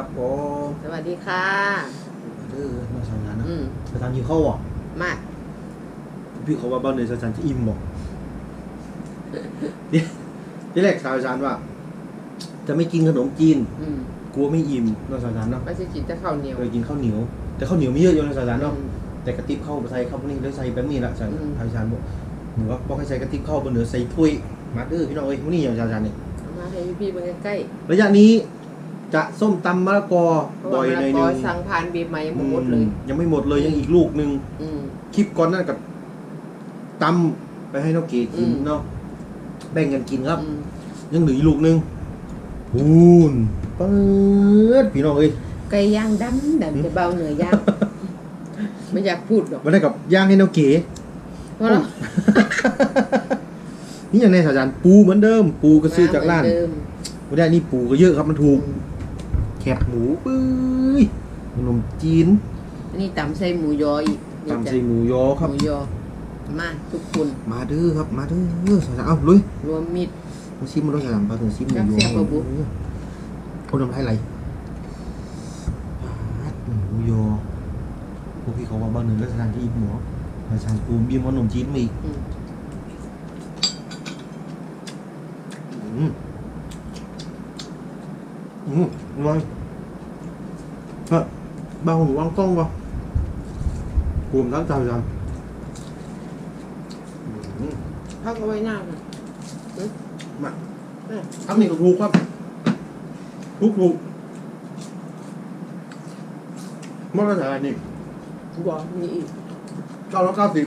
ครับผมสวัสดีค่ะเออมาสาวนั้นนะอืมสาวนันหิวข้าวอะมากพี่เขาว่าบ้านในสาวนันจะอิ่มบอกเนี่ยที่แรกสาวนันว่า จะไม่กินขนมจีนอืมกลัวไม่อิ่มเนาะสาวนันเนาะไม่ใช่กินแต่ข้าวเหนียวเคยกินข้าวเหนียว แต่ข้าวเหนียวไม่เยอะอยู่ในสาวนันเนาะอืมแต่กระติบข้าวใส่ข้าวพวกนี้ได้ใส่แบบนี้ละสาวอืมสาวนันบอกหนูว่าบอกให้ใส่กระติบข้าวบนเหนือใส่ถ้วยมาเด้อพี่น้องเอ้ยพวกนี้อย่างสาวนันเนี่ยเอามาให้พี่ๆเบิ่งใกล้ระยะนี้ จะส้มตำมะละกอๆเพราะบ่ว่าอยมะหละน่อยกหอนึงสั่งผ่านบีบมายังบ่หมดเลยอืมยังไม่หมดเลยยังอีกลูกหนึ่งอืม คลิปก่อนหนั่นกับตำไปให้น้องเกดกินอืม เนาะแบ่งกันกินครับ อืมยังเหลืออีกลูกหนึงพูนเปิดพี่น้องเอ้ยไก่ย่างดำดำจะเบาเหนือย่าง ไม่อยากพูดหรอกมาได้กับย่างให้น้องเก๋ เพราะเรานี่อย่างในสาจานปูเหมือนเดิม ปูก็ซื้อจากร้านเหมือเดิม ไม่ได้นี่ปูก็เยอะครับมันถูอืกมแค บหมูปื้ยขนมจีนอันนี่ตำใส่หมูยออีกเดี๋ยวตำจะใส่หมูยอครับหมูยอ มาทุกคนมาเด้อครับ มาเด้อสาจานเอาลุยรวมมิตร มาชิมมันด้วยกันปลาถึงชิมหมูจักยเสียบบ่บุ โอ้น้ำลายไหลปาดหมูยอพวกพี่เขาว่าบ้านหนึ่งแล้วสถานที่อีกหมูอาจารย์ปูมบีมขนมจีนมาอีกอืมอืมอืมอร่อย เฮ้ยเบาหนูวางกล้องวะปูมทั้งใจอาจารย์อืมพักเอาไว้หน้าค่ะมาอืมทั้งนี้ก็ถูกครับถูกถูกมาตรฐานนี่บอกมีอีกเก้าร้อยเก้าสิบ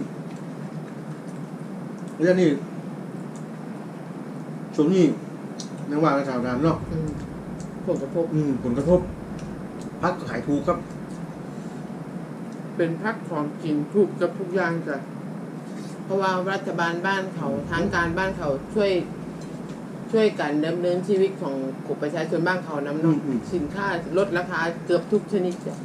เรื่องนี้ช่วงนี้นังว่าการข่าวการเนาะอืมผลกระทบ อืมผลกระทบ พักก็ขายถูกครับ เป็นพักของกินถูกกับทุกอย่างจ้ะเพราะว่ารัฐบาลบ้านเขาทางการบ้านเขาช่วย ช่วยกันดำเนินชีวิตของกลุ่มประชาชนบ้านเขาน้ำเนองอืมอืม สินค้าลดราคาเกือบทุกชนิดจ้ะ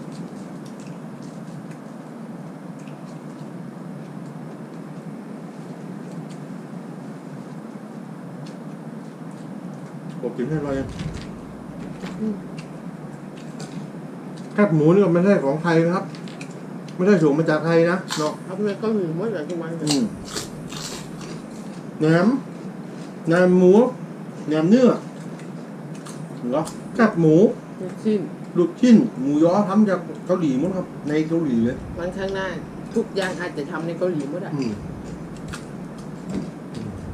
ผมกินให้อร่อยยังอืมแคบหมูนี่ก็ไม่ใช่ของไทยนะครับ ไม่ใช่ส่งมาจากไทยนะเนาะเอาไปก็มีหมดเลยทุกวันอืมแหนมแหนมหมูแหนมเนื้อเหรอแคบหมูทุกชิ้นลูกชิ้นหมูยอทำจากเกาหลีหมั้งครับ ในเกาหลีเลยวันข้างหน้า ทุกอย่างอาจจะทำในเกาหลีหมดอะอืม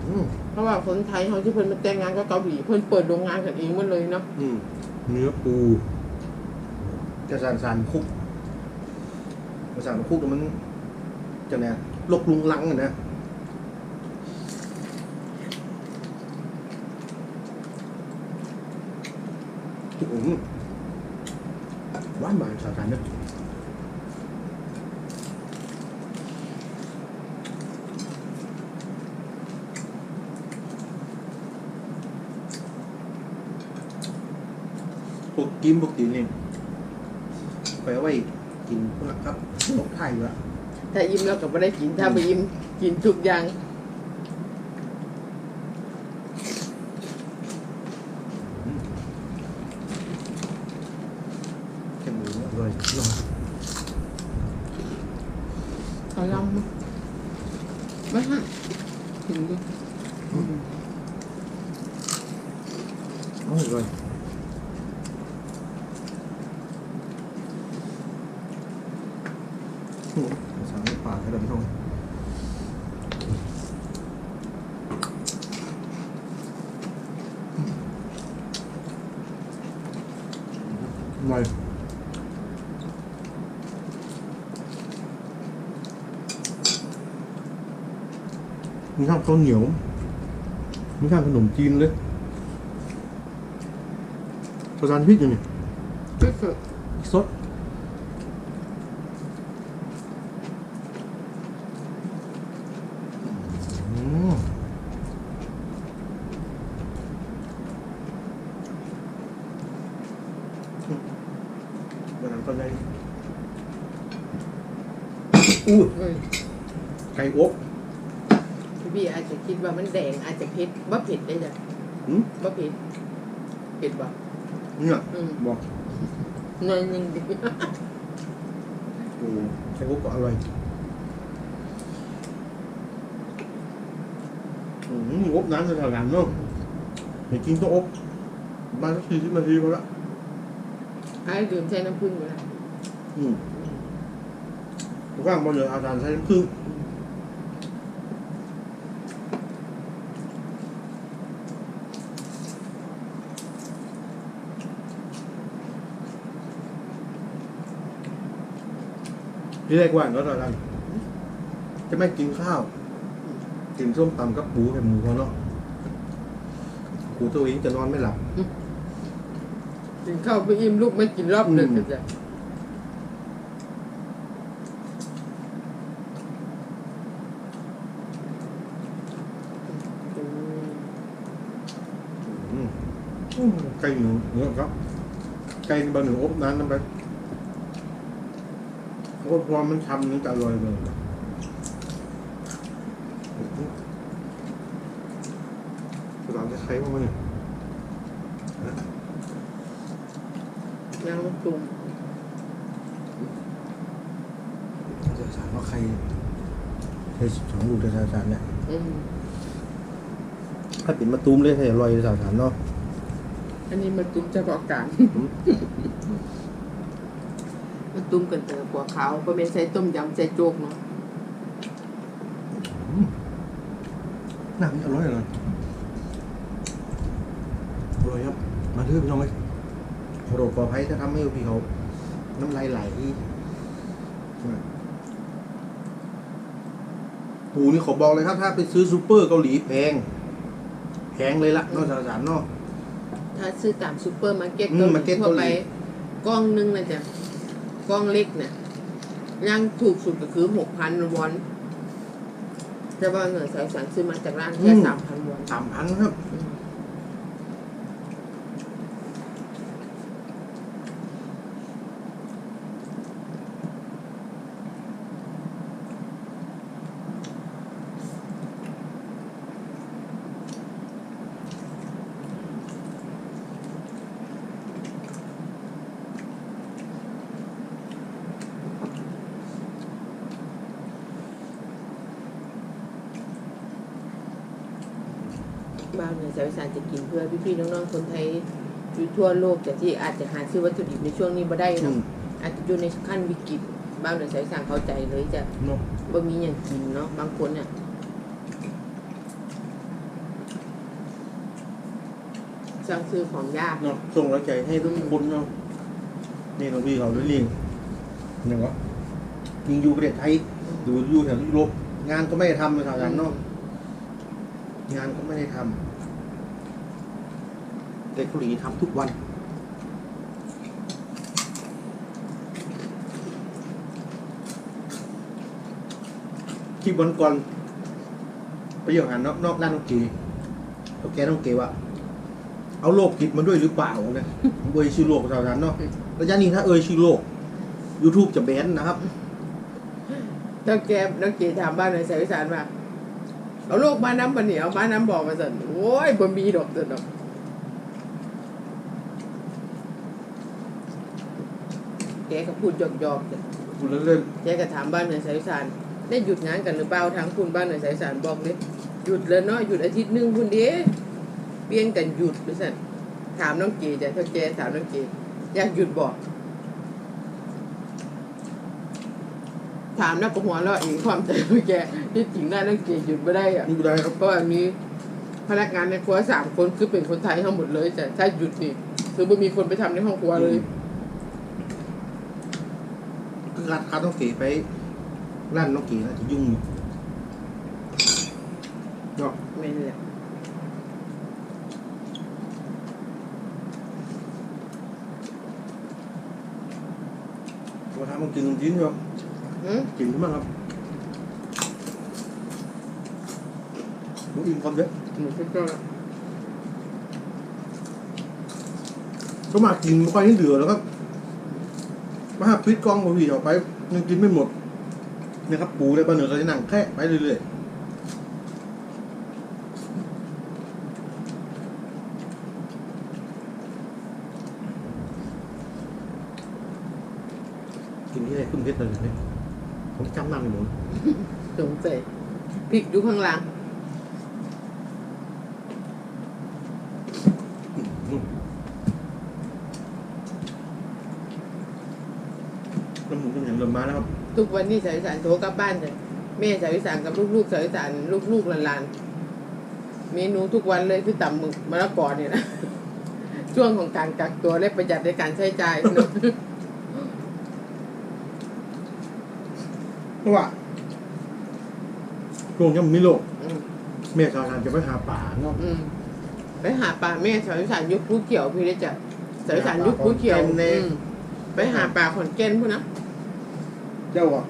อืมเพราะว่าคนไทยเขาที่เพิ่นมาแต่งงานก็เกาหลีเพิ่นเปิดโรงงานกันเองหมดเลยเนาะอืมเนื้อปู จะสานสานคุกมาสานคุกแต่มันจะเนี่ยลกลุงลังอะนะอืมหวานบานสาสานเนอะพวกกิมพวกตีนนี่ ไปเอาไว้กินพวกนะครับตกไทยอยู่ละถ้าอิ่มแล้วก็ไม่ได้กิน ถ้าไม่อิ่มกินทุกอย่าง แค่หมูอร่อยลองเอาลองมาไม่ฮะถึงดิ อร่อยโอ้โหสามปากให้เราไม่ต้องอร่อย มีข้าวข้าวเหนียวมีข้าวขนมจีนเลยประจานพริกอยู่นี่ก็คือสดอืมวันนั้นก็ได้อู้เอ้ยไก่อบพี่อาจจะคิด ว่ามันแดงอาจจะเผ็ดบ่เผ็ดได้จ้ะหืมบ่เผ็ดเผ็ดบ่เนี่ยอืมบอกหน่อยหนึงดิปูใช้กุ๊กก็อร่อยอืมอบน้ำจะทำงานเนาะเห็นกินต้องอบประมาณสักสี่สิบนาทีพอละให้ดื่มใช้น้ำผึ้งอยู่นะอืมว่างบนเหลืออาจารย์ใช้น้ำผึ้ง ที่แรกว่าเนาะอาจารย์จะไม่กินข้าว กินส้มตำกับปูกับหมูพอเนาะกูตัวเองจะนอนไม่หลับ กินข้าวไปอิ่มลูกไม่กินรอบหนึ่งอืมก็จะอืมอืมอืมไก่หนูเนื้อครับไก่บะหนึ่งอบนานน้ำไป อบพอมันทำนี่จะอร่อยเลยร้านจะใช้บ้างไหมเนี่ยยางตุ่มจะสารว่าใครใช้สองลูกจะสารเนี่ยอืมถ้าปิดมาตุ้มเลยให้อร่อยสารสารเนาะอันนี้มาตุ้มเฉพาะกลางมา ตุ้มกันแต่หัวขาวก็ไม่ใส่ต้มยำใส่โจ๊กเนาะน้ำนี่อร่อยเลยอร่อยครับ มาเรื่อยๆน้องไหมโรคปลอดภัยจะทำให้พี่เขาน้ำลายไหลปูนี่ขอบอกเลยครับ ถ้าไปซื้อซูเปอร์เกาหลีแพง แพงเลยละนอกจากสารเนาะถ้าซื้อตามซูเปอร์มาร์เก็ตอืมมาร์เก็ตทั่วเกาหลีไปกล้องนึงนะจ๊ะ กล้องเล็กเนี่ยยังถูกสุดก็คือหกพันวอน แต่ว่าเงินสายสันซื้อมาจากร้านแค่สามพันวอน สามพันครับ อืม บ้านเงินสายสันจะกินเพื่อพี่ๆน้องๆคนไทยอยู่ทั่วโลกแต่ที่อาจจะหาซื้อวัตถุดิบในช่วงนี้ไม่ได้อืเนาะมอาจจะอยู่ในขั้นวิกฤตบ้านเงินสายสันเข้าใจเลยจะเนาะบ่มีอย่างกินเนาะบางคนเนี่ยสั่งซื้อของยากเนาะส่งกำลังใจให้ทุกคนเนาะนี่น้องพี่เขาด้วยลิงเนี่ยวะยิงอยู่ประเทศไทยดูอยู่แถวยุโรปงานก็ไม่ได้ทำเลยทางการเนาะ งานก็ไม่ได้ทำแต่เกาหลีทำทุกวันคลิปวันก่อนไปเยี่ยมหานอกนอกร้านน้องเก๋แล้วแกน้องเก๋ว่า เอาโรคจิตมาด้วยหรือเปล่าเนี่ยเอ่ยชื่อโรคสาวสารเนาะระยะนี้ถ้าเอ่ยชื่อโรค YouTube จะแบนนะครับแล้วแกแล้วเกถามบ้านในสายวิสานมา เอาลูกมาน้ำมันเหนียวมาน้ำบอกมาสั่นโอ้ยบ่มีดอกสั่นดอกแกก็พูดหยอกๆจ้ะคุณเล่นแกก็ถามบ้านในสายวิสานได้หยุดงานกันหรือเปล่าทางคุณบ้านในสายวิสานบอกเลยหยุดเลยเนาะหยุดอาทิตย์หนึงคุณเด้เปลี่ยนกันหยุดด้วยสั่นถามน้องเกจ้ะถ้าแกถามน้องเกอยากหยุดบอก ถามนักหัวเราะเองความใจของแกที่จริงได้นักเกยหยุดไม่ได้อะๆนี่กูได้ครับเพราะว่ามีพนักงานในครัวสามคนคือเป็นคนไทยทั้งหมดเลยแต่ถ้าหยุดนี่คือไม่มีคนไปทำในห้องครัวเลยคือการค้าต้องเก๋ไปร้านน้องเก๋นะจะยุ่งอยู่เนาะไม่นแหละมาทำมันกินชิ้นเนาะ หืมกินขึ้นมาครับหนูอิ่มความเยอะหนูก็ก็มากินไม่ค่อยให้เหลือแล้วก็มาหาพริกกล้องมาพี่ออกไปยังกินไม่หมดเนี่ยครับปูเลยปลาเหนือเราจะนั่งแค่ไปเรื่อยๆเพชรเลยเนี่ย ผมจำนำอยู่หมดสงสัยพริกดูข้างหลังน้ำหมูน้ำอย่างเริ่มมาแล้วครับทุกวันนี้สาวอีสานโทรกลับบ้านเลยแม่สาวอีสานกับลูกๆสาวอีสานลูกๆหลานๆเมนูทุกวันเลยคือตำหมึกมะละกอเนี่ยนะ ช่วงของการกักตัวและประหยัดในการใช้จ่ายเนอะ เพราะว่าช่วงนี้มันไม่โลกอืมแม่ชาวทานจะไปหาป่าเนาะอืมไปหาปลาแม่สาวอีสานยุคผู้เขียวพี่ได้จัดสาวอีสานยุคผู้เขียวขอนแก่นเนี่ยอืมไปหาปลาขอนแก่นพูดนะเจ้าอะ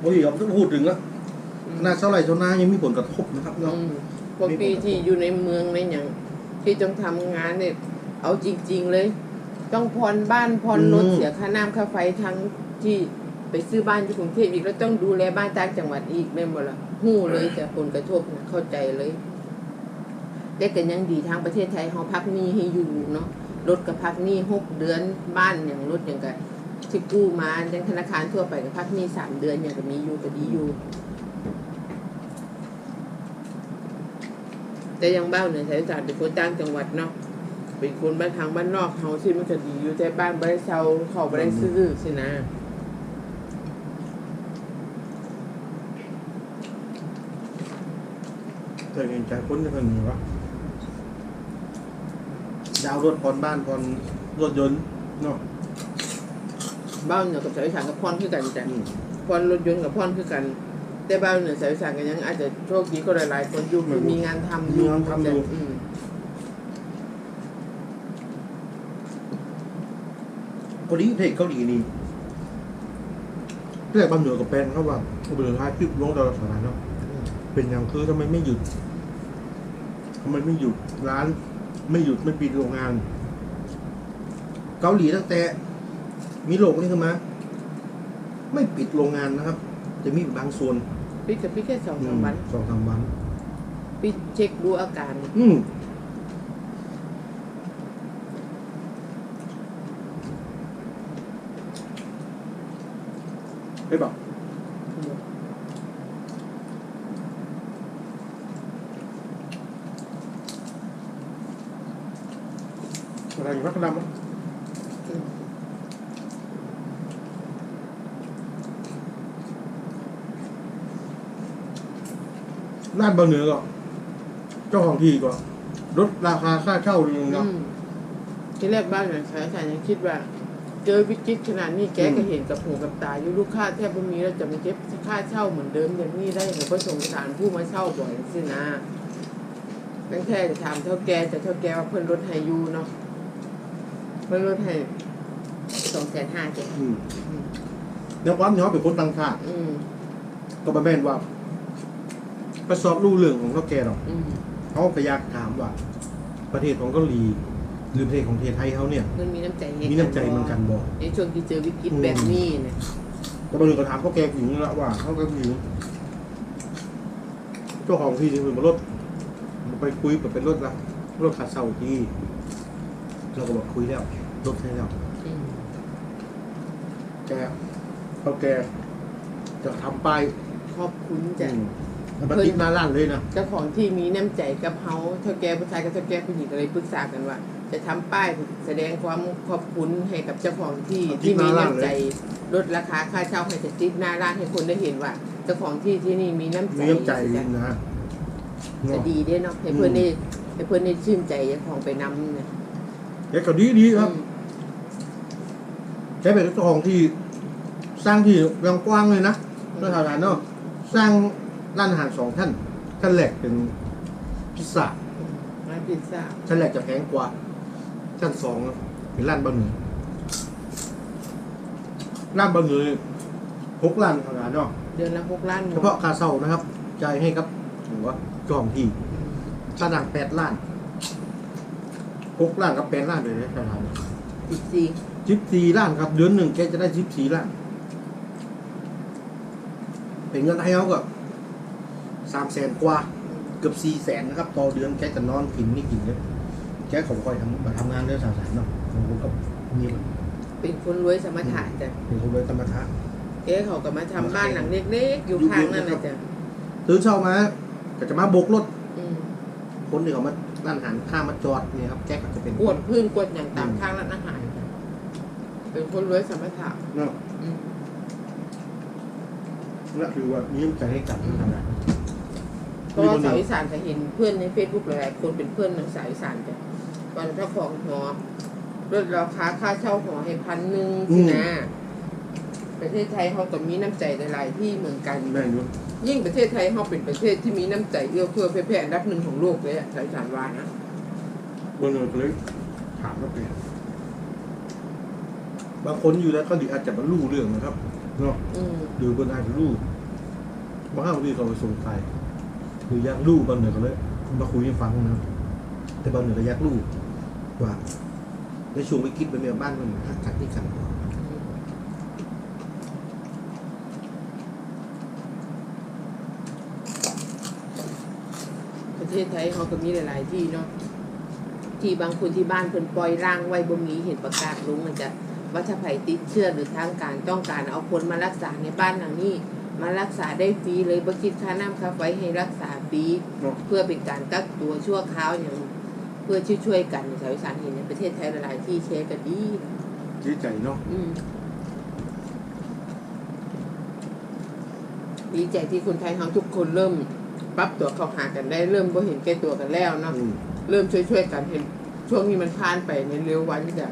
โอ้ยเราต้องพูดถึงแล้วขนาดเท่าไหร่เท่านายังมีผลกระทบนะครับเนาะ อืมพวกพี่ที่อยู่ในเมืองในอย่างที่ต้องทำงานเนี่ย เอาจริง ๆเลย ต้องผ่อนบ้านผ่อนรถเสียค่าน้ำค่าไฟทั้งที่ ไปซื้อบ้านที่กรุงเทพอีกแล้วต้องดูแลบ้านต่างจังหวัดอีกไม่หมดละหู้เลยแต่ผลกระทบนะเข้าใจเลยแต่กันยังดีทางประเทศไทยเขาพักหนี้ให้อยู่เนาะรถกับพักหนี้หกเดือนบ้านอย่างรถอย่างกับที่กู้มาอย่างธนาคารทั่วไปกับพักหนี้สามเดือนอย่างก็มีอยู่ก็ดีอยู่แต่ยังบ้านเนี่ยใช้ศาสตร์เป็นคนต่างจังหวัดเนาะเป็นคนบ้านทางบ้านนอกเฮาที่มันจะดีอยู่แต่บ้านบริเซาเขาบริซื้อสินะ เคยเห็นใจคนที่คนหนึ่งวะดาวรถผ่อนบ้านผ่อนรถยนต์เนาะบ้านเนี่ยกับสายสารกับพรคือกันจ้ะอืมพรรถยนต์กับพรคือกัน แต่บ้านเนี่ยสายสารกันยังอาจจะโชคดีก็หลายๆคนอยู่คือมีงานทำมีงานทำอยู่อืมเกาหลีประเทศเกาหลีนี่แรกบ้านเหนือกับแปลนเขาว่าอุปสรรคท้ายคลิปลงดาวสารเนาะเป็นอย่างคือทำไมไม่หยุด ทำไมไม่หยุดร้าน ไม่หยุดไม่ปิดโรงงาน เกาหลีตั้งแต่ มีโลกนี่ขึ้นมา ไม่ปิดโรงงานนะครับ จะมีบางส่วนพี่กับพี่แค่สองสามวันสองสามวันพี่เช็คดูอาการ อืมไปบอก อะไรอยู่พักดำอะอืมร้านบะเหนือก็เจ้าของที่ก็ลดราคาค่าเช่าลงอืเนาะมที่แรกบ้านเนี่ยสายสารยังคิดว่า เจอวิกฤตขนาดนี้แกก็เห็นกับหูกับตาอยู่ลูกค้าแทบไม่มีแล้วจะมาเก็บค่าเช่าเหมือนเดิมอย่างนี้ได้หรือก็สงสารผู้มาเช่าบ่อยสินะตั้งแต่จะถามเท่าแกแต่เท่าแกว่าเพิ่นลดให้อยูเนาะ เพิ่นลดให้สองแสนห้าเจ็ดอืมแล้วความย้อนเป็นคนต่างชาติอืมก็มาแม่นว่าไปสอบรู้เรื่องของเขาแกหรอกอืมเขาไปอยากถามว่า ประเทศของเกาหลีหรือประเทศของประเทศไทยเขาเนี่ย เพิ่นมีน้ำใจให้มีน้ำใจเหมือนกันบอกในช่วงที่เจอวิกฤตแบบนี้เนี่ยแต่บางทีก็ถามเขาแกหญิงละว่าเขาแกหญิงเจ้าของที่นี่เป็นรถไปคุยแบบเป็นรถละรถขัดเสาที่ เราก็บอกคุยแล้วรถใช่แล้วอืมแกเขาแกจะทำป้ายขอบคุณจ้ะ อืมแล้วมาติดหน้าร้านเลยนะเจ้าของที่มีน้ำใจกับเฮาเท่าแก่ผู้ชายกับเท่าแก่ผู้หญิงก็เลยปรึกษากันว่า จะทำป้ายแสดงความขอบคุณให้กับเจ้าของที่ที่มีน้ำใจลดราคาค่าเช่าให้จะติดหน้าร้านให้คนได้เห็นว่า เจ้าของที่ที่นี่มีน้ำใจมีน้ำใจจะนะจะดีเด้เนาะให้เพื่อนได้ให้เพื่อนได้ชื่นใจเจ้าของไปนำเนี่ย แกก็ดีดีครับอืมแกเป็นเจ้าของที่ สร้างที่ยังกว้างเลยนะสถานเนาะสร้างร้านอาหารสองท่านท่านแรกเป็นพิซซ่าร้านพิซซ่าชั้นแรกจะแพงกว่าชั้นสองเป็นร้านบะหมี่ร้านบะหมี่หกล้านขนาดเนาะเดือนละหกล้านเฉพาะค่าเช่านะครับจ่ายให้ครับหัวจองที่ขนาดแปดล้าน หกล้านกับแปดล้านเลยนะขนาดสิบสี่สิบสี่ล้านครับ เดือนหนึ่งแกจะได้สิบสี่ล้าน เป็นเงินไทยเขาก็สามแสนกว่า เกือบสี่แสนนะครับ ต่อเดือนแกจะนอนกินนี่กินเนี่ยแกขอคอยทำมาทำงานเรื่องสาวสารเนาะผมก็มีเป็นคนรวยสมถะจ้ะเป็นคนรวยธรรมทะเอ๊ะเขาก็มาทำบ้านหลังเล็กๆอยู่ข้างนั่นนะจ้ะตื่นเช้ามาก็จะมาโบกรถอืมคนที่เขามา ร้านอาหารข้ามมาจอดเนี่ยครับแจ็คก็จะเป็น กวดพื้นกวดอย่างตามข้างร้านอาหารจ้ะเป็นคนรวยสมถะเนาะอืมนั่นคือว่ามีน้ำใจให้กันทำงานเพราะว่าสาวอีสานจะเห็นเพื่อนในเฟซบุ๊กหลายๆคนเป็นเพื่อนของสาวอีสานจ้ะวันเจ้าของหอลดราคาค่าเช่าหอให้พันหนึ่งสินะ ประเทศไทยเขาก็มีน้ำใจหลายๆที่เหมือนกัน แม่นอยู่ ยิ่งประเทศไทยเขาเป็นประเทศที่มีน้ำใจเอื้อเฟื้อเพื่อแผ่อันดับหนึ่งของโลกเลยอะสายสารวานะบนเรือก็เลยถามก็เป็นบางคนอยู่แล้วก็ดีอาจจะบรรลุเรื่องนะครับเนาะอืมหรือบนอาจจะรู้บางทีเขาไปสงสัยหรืออยากรู้บางเหนือก็เลยมาคุยให้ฟังนะครับแต่บางเหนือก็อยากรู้ว่าในช่วงวิกฤตเป็นเมืองบ้านมันหักกันที่กัน ประเทศไทยเขาก็มีหลาย ๆ ที่เนาะที่บางคนที่บ้านเพิ่นปล่อยร่างไว้บ่มีเห็นประกาศลงมันจะว่าถ้าไผติดเชื้อหรือทางการต้องการเอาคนมารักษาในบ้านหลังนี้ มารักษาได้ฟรีเลยบ่คิดค่าน้ำค่าไฟให้รักษาฟรีเนาะเพื่อเป็นการกักตัวชั่วคราวอย่างเพื่อช่วยๆกันในชาวอีสานเห็นในประเทศไทยหลาย ๆ ที่แชร์กันดีดีใจเนาะอืมดีใจที่คนไทยทั้งทุกคนเริ่ม ปรับตัวเข้าหากันได้เริ่มบ่เห็นแก่ตัวกันแล้วเนาะอืมเริ่มช่วยๆกันเห็นช่วงนี้มันผ่านไปในเร็ววันจ้ะ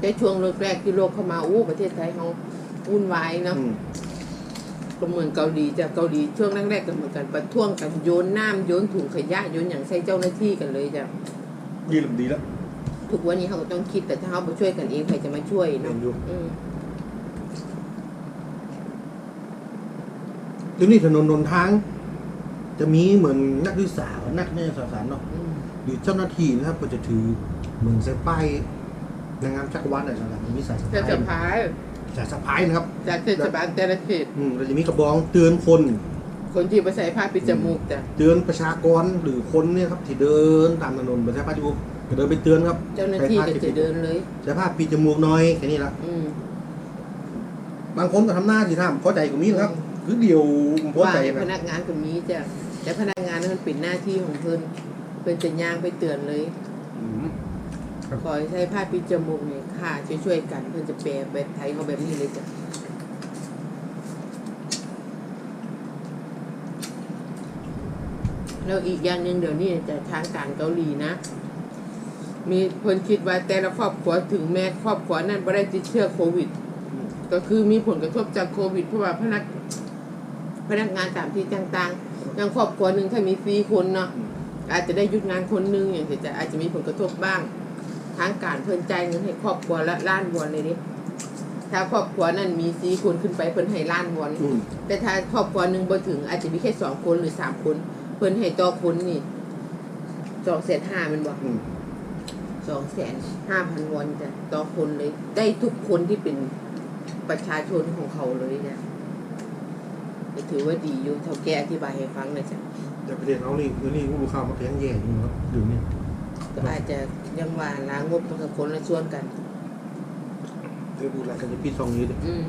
แต่ช่วงแรกๆที่โลกเข้ามาอู้ประเทศไทยเขาวุ่นวายเนาะอืมก็เหมือนเกาหลีจ้ะเกาหลีช่วงแรกๆก็เหมือนกันประท้วงกันโยนน้ำโยนถุงขยะโยนอย่างใส่เจ้าหน้าที่กันเลยจ้ะดีหรือดีแล้วทุกวันนี้เขาก็ต้องคิดแต่ถ้าเขาไปช่วยกันเองใครจะมาช่วยเห็เนาะนอยู่อืมเดี๋ยวนี้ถนนหนทาง จะมีเหมือนนักศึกษานักเรียนสารเนาะอืมหรือเจ้าหน้าที่นะครับก็จะถือเหมือนใส่ป้ายนางงามจักรวาลอะไรต่างๆมันมีสายสะจะพายจะพายสายสะพายนะครับจากเทศบาลแต่ละเขตอืมเราจะมีกระบองเตือนคน คนที่ไปใส่ผ้าปิดจมูกจ้ะเตือนประชากรหรือคนเนี่ยครับที่เดินตามถนนไปใช้ผ้าจมูกก็เดินไปเตือนครับเจ้าหน้าที่ก็จะเดินเลยใช้ผ้าปิดจมูกหน้อยแค่นี้ละอืมบางคนก็ทำหน้าที่ทำพอใจก็มีนะครับ คือเดียวพอว่าใจให้นะพนักงานคนนี้จ้ะ แต่พนักงานนั้นมันเป็นหน้าที่ของเพิ่นเพิ่นจะย่างไปเตือนเลยอืมขอให้ใช้ผ้าปิดจมูกเนี่ยค่ะช่วยๆกันเพิ่นจะแปลแบบไทยเขาแบบนี้เลยจ้ะแล้วอีกอย่างหนึ่งเดี๋ยวนี้จะทางการเกาหลีนะ มีเพิ่นคิดว่าแต่ละครอบครัวถึงแม้ครอบครัวนั้นไม่ได้ติดเชื้อโควิด ก็คือมีผลกระทบจากโควิด เพราะว่าพนักพนักงานตามที่ต่างๆ อย่างครอบครัวหนึ่งถ้ามีสี่คนเนาะอาจจะได้หยุดงานคนหนึงอย่างเงี้ยจะอาจจะมีผลกระทบบ้าง ทางการเพิ่นจ่ายเงินให้ครอบครัวละล้านวอนเลยดิถ้าครอบครัวนั้นมีสี่คนขึ้นไปเพิ่นให้ล้านวอน อืมแต่ถ้าครอบครัวหนึ่งบ่ถึงอาจจะมีแค่สองคนหรือสามคน เพิ่นให้ต่อคนนี่สองแสนห้ามันบอกอืมสองแสนห้าพันวอนจ้ะต่อคนเลย ได้ทุกคนที่เป็นประชาชนของเขาเลยจ้ะก็ ถือว่าดีอยู่เท่าแกอธิบายให้ฟังนะจ๊ะแต่ประเทศเขานี่คือนี่ลูกค้ามาแข่งแย่อยู่ครับเดี๋ยวนี้ก็อาจจะยังว่าล้างงบมันกับคนละส่วนกันเดี๋ยวพูดอะไรกันจะพี่ซองนี้เลยอืม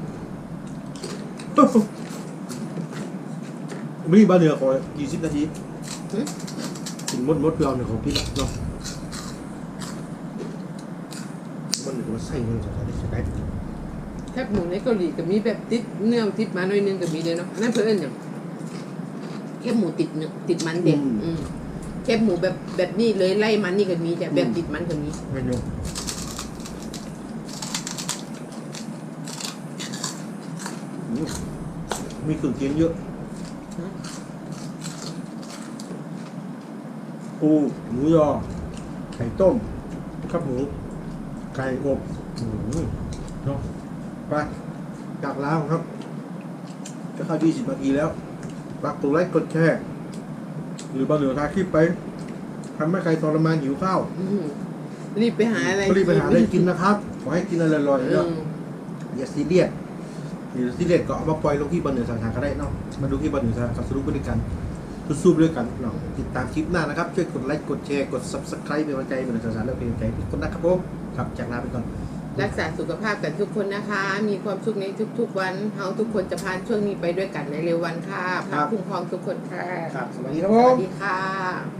ไม่มีบ้านเหนือขอกี่สิบนาทีถึงมดมดเปลือกเนี่ยของพี่เนาะมันเหนือมาใส่เงินสถานที่ใช้ได้แค บหมูในเกาหลีก็มีแบบติดเนื้อติดมันหน่อยนึงก็มีเลยเนาะนั่นเพื่อนอย่างแคบหมูติดเนื้อติดมันเด็กอืมแคบหมูแบบแบบนี้เลยไล่มันนี่ก็มีจ้ะแบบติดมันก็มีเมนูอืมมีเครื่องเคียงเยอะนะปูหมูยอ ไข่ต้มข้าวหมู ไก่อบอืมเนาะ ไปจากแล้วครับ จะเข้า 20 นาทีแล้วฝากกดไลค์กดแชร์ หรือบางเหนือทาคลิปไปทำให้ใครทรมานหิวข้าวอืมรีบไปหาอะไรก็รีบไปหาอะไรกินนะครับ ขอให้กินอะไรอร่อยๆอืเนาะมอย่าซีเรียสอย่าซีเรียสก็เอามาปล่อยลงที่บางเหนือสาขาก็ได้เนาะมาดูที่บางเหนือสาขาสรุปไปด้วยกันสู้ๆด้วยกันเนาะติดตามคลิปหน้านะครับ ช่วยกดไลค์กดแชร์กด subscribe เป็นกำลังใจเป็นกำลังใจและเป็นกำลังใจทุกคนนะครับผมครับจากลาไปก่อนล รักษาสุขภาพกันทุกคนนะคะ มีความสุขในทุก ๆ วันเฮาทุกคนจะผ่านช่วงนี้ไปด้วยกันในเร็ววันค่ะพระคุ้มครองทุกคนค่ะ ครับ สวัสดีครับสผวัม สดีค่ะ